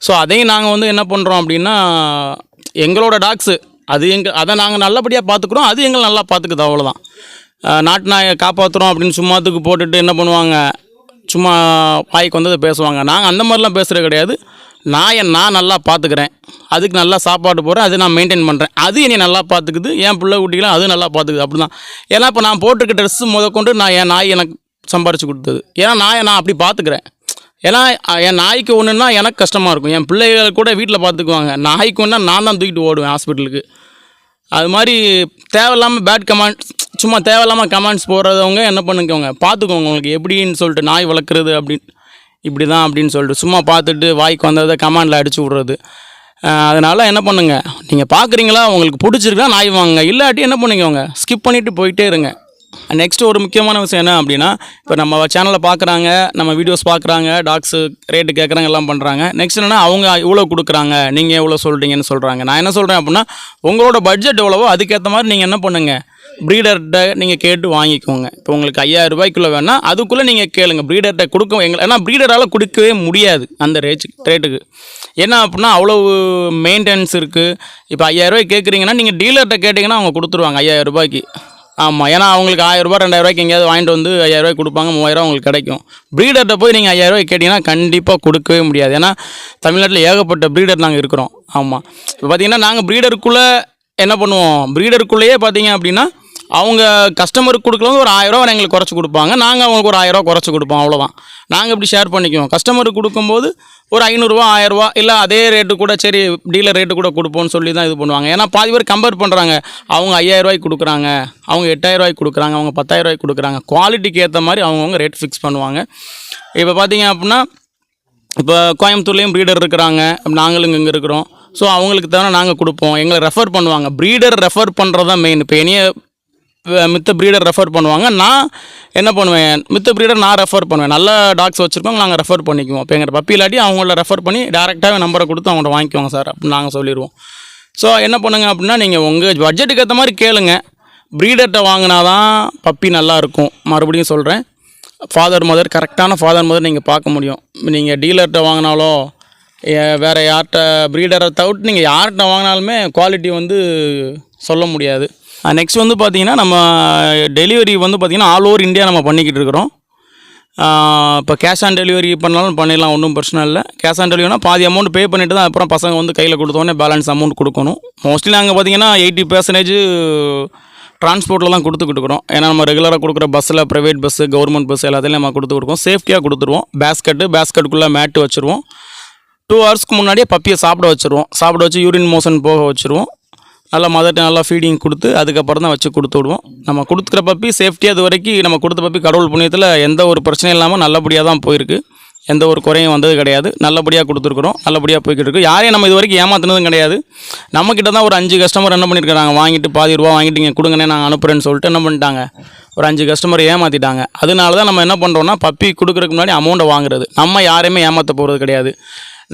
Speaker 1: ஸோ அதையும் நாங்கள் வந்து என்ன பண்ணுறோம் அப்படின்னா எங்களோட டாக்ஸு அது எங்கள் அதை நாங்கள் நல்லபடியாக பார்த்துக்குறோம் அது எங்களை நல்லா பார்த்துக்குது அவ்வளோதான் நாட்டு நாயை காப்பாற்றுறோம் அப்படின்னு சும்மாத்துக்கு போட்டுட்டு என்ன பண்ணுவாங்க? சும்மா வாய்க்கு வந்ததை பேசுவாங்க. நாங்கள் அந்த மாதிரிலாம் பேசுகிறது கிடையாது. நாயை நான் நல்லா பார்த்துக்கிறேன் அதுக்கு நல்லா சாப்பாடு போடுறேன். அது நான் மெயின்டைன் பண்ணுறேன் அது என்னை நல்லா பார்த்துக்குது என் பிள்ளை குட்டிகளும் அது நல்லா பார்த்துக்குது அப்படி தான் ஏன்னா இப்போ நான் போட்டிருக்க ட்ரெஸ்ஸு முதற்கொண்டு நான் என் நாய் எனக்கு சம்பாரித்து கொடுத்தது. ஏன்னா நாயை நான் அப்படி பார்த்துக்கிறேன் ஏன்னா என் நாய்க்கு ஒன்றுன்னா எனக்கு கஷ்டமாக இருக்கும். என் பிள்ளைகள் கூட வீட்டில் பார்த்துக்குவாங்க நாய்க்கு ஒன்றா நான் தான் தூக்கிட்டு ஓடுவேன் ஹாஸ்பிட்டலுக்கு. அது மாதிரி தேவையில்லாமல் பேட் கமெண்ட்ஸ் சும்மா தேவையில்லாமல் கமெண்ட்ஸ் போடுறதவங்க என்ன பண்ணிக்கோங்க பார்த்துக்கோங்க உங்களுக்கு எப்படின்னு சொல்லிட்டு நாய் வளர்க்குறது அப்படின்னு. இப்படி தான் அப்படின்னு சொல்லிட்டு சும்மா பார்த்துட்டு வாய்க்கு வந்ததை கமாண்டில் அடிச்சு விட்றது. அதனால் என்ன பண்ணுங்க? நீங்கள் பார்க்குறீங்களா உங்களுக்கு பிடிச்சிருக்கா நாய் வாங்க இல்லாட்டி என்ன பண்ணிக்கோங்க? ஸ்கிப் பண்ணிவிட்டு போயிட்டே இருங்க. நெக்ஸ்ட் ஒரு முக்கியமான விஷயம் என்ன அப்படின்னா இப்போ நம்ம சேனலை பார்க்குறாங்க நம்ம வீடியோஸ் பார்க்குறாங்க டாக்ஸு ரேட்டு கேட்குறாங்க எல்லாம் பண்ணுறாங்க நெக்ஸ்ட் என்னன்னா அவங்க இவ்வளோ கொடுக்குறாங்க நீங்கள் எவ்வளோ சொல்கிறீங்கன்னு சொல்கிறாங்க நான் என்ன சொல்கிறேன் அப்படின்னா உங்களோட பட்ஜெட் எவ்வளவோ அதுக்கேற்ற மாதிரி நீங்கள் என்ன பண்ணுங்கள் ப்ரீடர்கிட்ட நீங்கள் கேட்டு வாங்கிக்கோங்க. இப்போ உங்களுக்கு ஐயாயிரம் ரூபாய்க்குள்ளே வேணால் அதுக்குள்ளே நீங்கள் கேளுங்க. ப்ரீடர்கிட்ட கொடுக்க எங்களை ஏன்னா ப்ரீடரால் கொடுக்கவே முடியாது அந்த ரேட் ரேட்டுக்கு என்ன அப்படின்னா அவ்வளோ மெயின்டெனன்ஸ் இருக்குது இப்போ ஐயாயிரம் ரூபாய் கேட்குறீங்கன்னா நீங்கள் டீலர்கிட்ட கேட்டிங்கன்னா அவங்க கொடுத்துருவாங்க ஐயாயிரம் ரூபாய்க்கு. ஆமாம் ஏன்னா அவங்களுக்கு ஆயிரரூபா ரூபாய் ரெண்டாயிரம் எங்கேயாவது வாங்கிட்டு வந்து ஐயாயிரரூவாய்க்கு கொடுப்பாங்க மூவாயிரம் உங்களுக்கு கிடைக்கும். ப்ரீடர்கிட்ட போய் நீங்கள் ஐயாயிரம் கேட்டிங்கன்னா கண்டிப்பாக கொடுக்கவே முடியாது. ஏன்னா தமிழ்நாட்டில் ஏகப்பட்ட ப்ரீடர் நாங்கள் இருக்கிறோம். ஆமாம் இப்போ பார்த்தீங்கன்னா நாங்கள் ப்ரீடருக்குள்ளே என்ன பண்ணுவோம்? ப்ரீடருக்குள்ளேயே பார்த்தீங்க அப்படின்னா அவங்க கஸ்டமருக்கு கொடுக்கலாம் ஒரு ஆயிரம் ரூபா எங்களுக்கு குறைச்சி கொடுப்பாங்க. நாங்கள் அவங்களுக்கு ஒரு ஆயிரரூவா குறச்சி குறைச்சி கொடுப்போம் அவ்வளோதான் நாங்கள் இப்படி ஷேர் பண்ணிக்குவோம். கஸ்டமருக்கு கொடுக்கும்போது ஒரு ஐநூறுரூவா ஆயிரரூவா இல்லை அதே ரேட்டு கூட சரி டீலர் ரேட்டு கூட கொடுப்போம்னு சொல்லி தான் இது பண்ணுவாங்க. ஏன்னா பாதி பேர் கம்பேர் பண்ணுறாங்க அவங்க ஐயாயிரரூவாய்க்கு கொடுக்குறாங்க அவங்க எட்டாயிரரூவாய்க்கு கொடுக்குறாங்க அவங்க பத்தாயிரரூவாய்க்கு கொடுக்குறாங்க. குவாலிட்டிக்கு ஏற்ற மாதிரி அவங்கவுங்க ரேட் ஃபிக்ஸ் பண்ணுவாங்க. இப்போ பார்த்தீங்க அப்படின்னா இப்போ கோயம்புத்தூர்லேயும் ப்ரீடர் இருக்கிறாங்க. நாங்களும் இங்கே இருக்கிறோம். ஸோ அவங்களுக்கு தவிர நாங்கள் கொடுப்போம். எங்களை ரெஃபர் பண்ணுவாங்க. ப்ரீடர் ரெஃபர் பண்ணுறது தான் மெயின் இப்போ இனிய மித்த ப்ரீடர் ரெஃபர் பண்ணுவாங்க. நான் என்ன பண்ணுவேன்? மித்த ப்ரீடர் நான் ரெஃபர் பண்ணுவேன். நல்ல டாக்ஸ் வச்சுருக்கோம் நாங்கள் ரெஃபர் பண்ணிக்குவோம். இப்போ எங்கள் பப்பி இல்லாட்டி அவங்கள ரெஃபர் பண்ணி டேரெக்டாகவே நம்பரை கொடுத்து அவங்கள்ட்ட வாங்கிக்குவாங்க சார் அப்படின்னு நாங்கள் சொல்லிடுவோம் ஸோ என்ன பண்ணுங்க அப்படின்னா நீங்கள் உங்கள் பட்ஜெட்டுக்கு ஏற்ற மாதிரி கேளுங்க. ப்ரீடர்கிட்ட வாங்கினா தான் பப்பி நல்லா இருக்கும். மறுபடியும் சொல்கிறேன் ஃபாதர் மதர் கரெக்டான ஃபாதர் மதர் நீங்கள் பார்க்க முடியும். நீங்கள் டீலர்கிட்ட வாங்கினாலோ வேறு யார்கிட்ட ப்ரீடரை தவிர்த்து நீங்கள் யார்கிட்ட வாங்கினாலுமே குவாலிட்டி வந்து சொல்ல முடியாது. நெக்ஸ்ட் வந்து பார்த்தீங்கன்னா நம்ம டெலிவரி வந்து பார்த்திங்கன்னா ஆல் ஓவர் இந்தியா நம்ம பண்ணிக்கிட்டு இருக்கிறோம். இப்போ கேஷ் ஆன் டெலிவரி பண்ணாலும் பண்ணிடலாம் ஒன்றும் பிரச்சனை இல்லை. கேஷ் ஆன் டெலிவரினா பாதி அமௌண்ட் பே பண்ணிவிட்டு தான் அப்புறம் பசங்க வந்து கையில் கொடுத்தோடனே பேலன்ஸ் அமௌண்ட் கொடுக்கணும். மோஸ்ட்லி நாங்கள் பார்த்தீங்கன்னா எயிட்டி பர்சன்டேஜ் டிரான்ஸ்போர்ட்டில் தான் கொடுத்துக்கிட்டுருக்கோம் ஏன்னா நம்ம ரெகுலராக கொடுக்குற பஸ்ஸில் ப்ரைவேட் பஸ்ஸு கவர்மெண்ட் பஸ் எல்லாத்தையும் நம்ம கொடுத்து கொடுப்போம் சேஃப்டியாக கொடுத்துருவோம். பேஸ்கெட்டு பேஸ்கெட்டுக்குள்ளே மேட்டு வச்சுருவோம். டூ ஹவர்ஸ்க்கு முன்னாடியே பப்பியை சாப்பிட வச்சுருவோம். சாப்பிட வச்சு யூரின் மோஷன் போக வச்சுருவோம். நல்லா மதர்ட்ட நல்லா ஃபீடிங் கொடுத்து அதுக்கப்புறம் தான் வச்சு கொடுத்து விடுவோம். நம்ம கொடுக்குற பப்பி சேஃப்டியாக அது வரைக்கும் நம்ம கொடுத்த பப்பி கடவுள் புண்ணியத்தில் எந்த ஒரு பிரச்சனையும் இல்லாமல் நல்லபடியாக தான் போயிருக்கு. எந்த ஒரு குறையும் வந்தது கிடையாது. நல்லபடியாக கொடுத்துருக்குறோம். நல்லபடியாக போய்கிட்டு இருக்கு. யாரையும் நம்ம இது வரைக்கும் ஏமாத்தினதும் கிடையாது. நம்மக்கிட்ட தான் ஒரு அஞ்சு கஸ்டமர் என்ன பண்ணியிருக்காங்க வாங்கிட்டு பாதி ரூபா வாங்கிட்டு இங்கே கொடுங்கண்ணே நாங்கள் அனுப்புகிறேன்னு சொல்லிட்டு என்ன பண்ணிட்டாங்க? ஒரு அஞ்சு கஸ்டமர் ஏமாற்றிட்டாங்க அதனால தான் நம்ம என்ன பண்ணுறோன்னா பப்பி கொடுக்குறதுக்கு முன்னாடி அமௌண்ட்டை வாங்குறது. நம்ம யாரையுமே ஏமாற்ற போகிறது கிடையாது.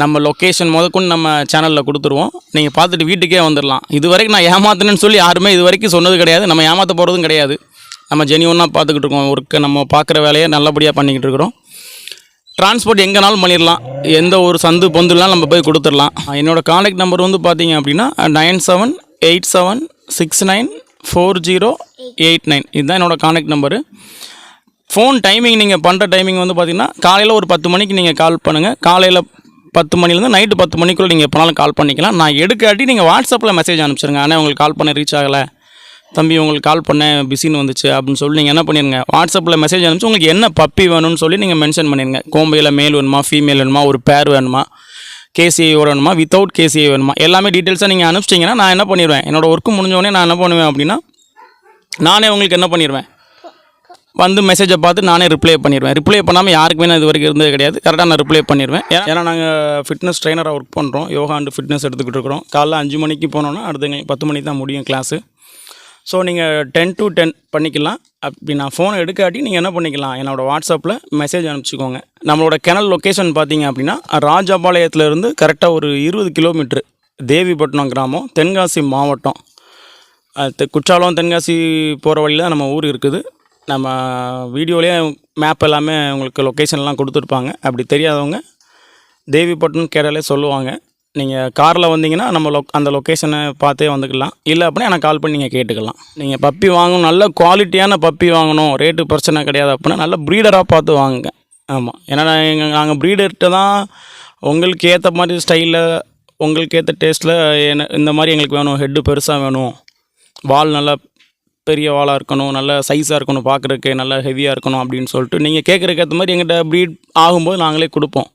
Speaker 1: நம்ம லொக்கேஷன் முதற்கொண்டு நம்ம சேனலில் கொடுத்துருவோம். நீங்கள் பார்த்துட்டு வீட்டுக்கே வந்துடலாம் இது வரைக்கும் நான் ஏமாத்தினேன்னு சொல்லி யாருமே இது வரைக்கும் சொன்னது கிடையாது. நம்ம ஏமாற்ற போகிறதும் கிடையாது. நம்ம ஜெனியூனாக பார்த்துக்கிட்டு இருக்கோம். ஒர்க்கை நம்ம பார்க்குற வேலையை நல்லபடியாக பண்ணிக்கிட்டு இருக்கிறோம். டிரான்ஸ்போர்ட் எங்கேனாலும் பண்ணிடலாம் எந்த ஒரு சந்து பொந்துலாம் நம்ம போய் கொடுத்துடலாம் என்னோடய காண்டாக்ட் நம்பர் வந்து பார்த்தீங்க அப்படின்னா nine seven eight seven six nine four zero eight nine. இதுதான் என்னோட காண்டாக்ட் நம்பரு ஃபோன் டைமிங் நீங்கள் பண்ணுற டைமிங் வந்து பார்த்தீங்கன்னா காலையில் ஒரு பத்து மணிக்கு நீங்கள் கால் பண்ணுங்கள் காலையில் பத்து மணிலேருந்து நைட்டு பத்து மணிக்குள்ளே நீங்கள் எப்போனாலும் கால் பண்ணிக்கலாம். நான் எடுக்காட்டி நீங்கள் வாட்ஸ்அப்பில் மெசேஜ் அனுப்பிச்சிருங்க. ஆனால் உங்களுக்கு கால் பண்ண ரீச் ஆகலை. தம்பி உங்களுக்கு கால் பண்ணேன் பிஸின்னு வந்துச்சு அப்படின்னு சொல்லி நீங்கள் என்ன பண்ணிடுங்க வாட்ஸ்அப்பில் மெசேஜ் அனுப்பிச்சு உங்களுக்கு என்ன பப்பி வேணும்னு சொல்லி நீங்கள் மென்ஷன் பண்ணிடுங்க கோம்பையில் மேல் வேணுமா ஃபீமேல் வேணுமா ஒரு பேர் வேணுமா கேசிஐ வேணுமா வித்தவுட் கேசிஐ வேணுமா எல்லாமே டீட்டெயில்ஸாக நீங்கள் அனுப்பிச்சிட்டிங்கன்னா நான் என்ன பண்ணிடுவேன் என்னோடய ஒர்க்கு முடிஞ்சோடனே நான் என்ன பண்ணுவேன் அப்படின்னா நானே உங்களுக்கு என்ன பண்ணிடுவேன் வந்து மெசேஜை பார்த்து நானே ரிப்ளை பண்ணிடுவேன் ரிப்ளை பண்ணாமல் யாருக்குமே நான் இது வரைக்கும் இருந்தது கிடையாது. கரெக்டாக நான் ரிப்ளை பண்ணிடுவேன் ஏன்னா- நாங்கள் ஃபிட்னஸ் ட்ரைனராக ஒர்க் பண்ணுறோம் யோகா அண்டு ஃபிட்னஸ் எடுத்துக்கிட்டு இருக்கிறோம். காலைல அஞ்சு மணிக்கு போனோன்னா அடுத்த பத்து மணிக்கு தான் முடியும் கிளாஸு ஸோ நீங்கள் டென் டு டென் பண்ணிக்கலாம். அப்படி நான் ஃபோனை எடுக்காட்டி நீங்கள் என்ன பண்ணிக்கலாம்? என்னோடய வாட்ஸ்அப்பில் மெசேஜ் அனுப்பிச்சிக்கோங்க. நம்மளோட கிணல் லொக்கேஷன் பார்த்தீங்க அப்படின்னா ராஜபாளையத்துலேருந்து கரெக்டாக ஒரு இருபது கிலோமீட்ரு தேவிப்பட்டினம் கிராமம் தென்காசி மாவட்டம். குற்றாலம் தென்காசி போகிற வழியில் தான் நம்ம ஊர் இருக்குது. நம்ம வீடியோலேயே மேப் எல்லாமே உங்களுக்கு லொக்கேஷன்லாம் கொடுத்துருப்பாங்க. அப்படி தெரியாதவங்க தேவிப்பட்டினம் கேட்டாலே சொல்லுவாங்க. நீங்கள் காரில் வந்தீங்கன்னா நம்ம லொக் அந்த லொக்கேஷனை பார்த்தே வந்துக்கலாம். இல்லை அப்படின்னா எனக்கு கால் பண்ணி நீங்கள் கேட்டுக்கலாம். நீங்கள் பப்பி வாங்கணும் நல்ல குவாலிட்டியான பப்பி வாங்கணும் ரேட்டு பிரச்சனை கிடையாது அப்படின்னா நல்ல ப்ரீடராக பார்த்து வாங்குங்க. ஆமாம் ஏன்னா எங்கள் நாங்கள் ப்ரீடர்கிட்ட தான் உங்களுக்கு ஏற்ற மாதிரி ஸ்டைலில் உங்களுக்கு ஏற்ற டேஸ்ட்டில் என்ன இந்த மாதிரி எங்களுக்கு வேணும். ஹெட்டு பெருசாக வேணும். வால் நல்லா பெரிய வாளாக இருக்கணும் நல்ல சைஸாக இருக்கணும் பார்க்குறதுக்கு நல்லா ஹெவியாக இருக்கணும் அப்படின்னு சொல்லிட்டு நீங்கள் கேட்குறக்கு ஏற்ற மாதிரி எங்கிட்ட ப்ரீட் ஆகும்போது நாங்களே கொடுப்போம்.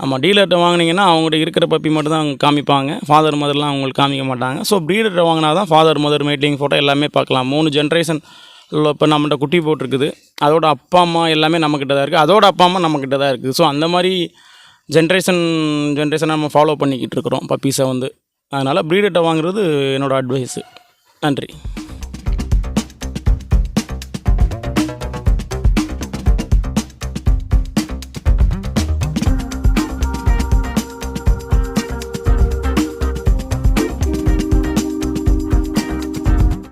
Speaker 1: ஆமாம் டீலர்கிட்ட வாங்கினீங்கன்னா அவங்கள்ட்ட இருக்கிற பப்பி மட்டும் தான் அவங்க காமிப்பாங்க ஃபாதர் மதர்லாம் அவங்களுக்கு காமிக்க மாட்டாங்க. ஸோ ப்ரீடர்கிட்ட வாங்கினா தான் ஃபாதர் மதர் மீட்டிங் ஃபோட்டோ எல்லாமே பார்க்கலாம். மூணு ஜென்ரேஷன் இப்போ நம்மகிட்ட குட்டி போட்டிருக்குது. அதோட அப்பா அம்மா எல்லாமே நம்மக்கிட்ட தான் இருக்குது அதோட அப்பா அம்மா நம்மக்கிட்ட தான் இருக்குது ஸோ அந்த மாதிரி ஜென்ரேஷன் ஜென்ரேஷனை நம்ம ஃபாலோ பண்ணிக்கிட்டு இருக்கிறோம் பப்பீஸை வந்து. அதனால் ப்ரீடர்கிட்ட வாங்குறது என்னோடய அட்வைஸு நன்றி.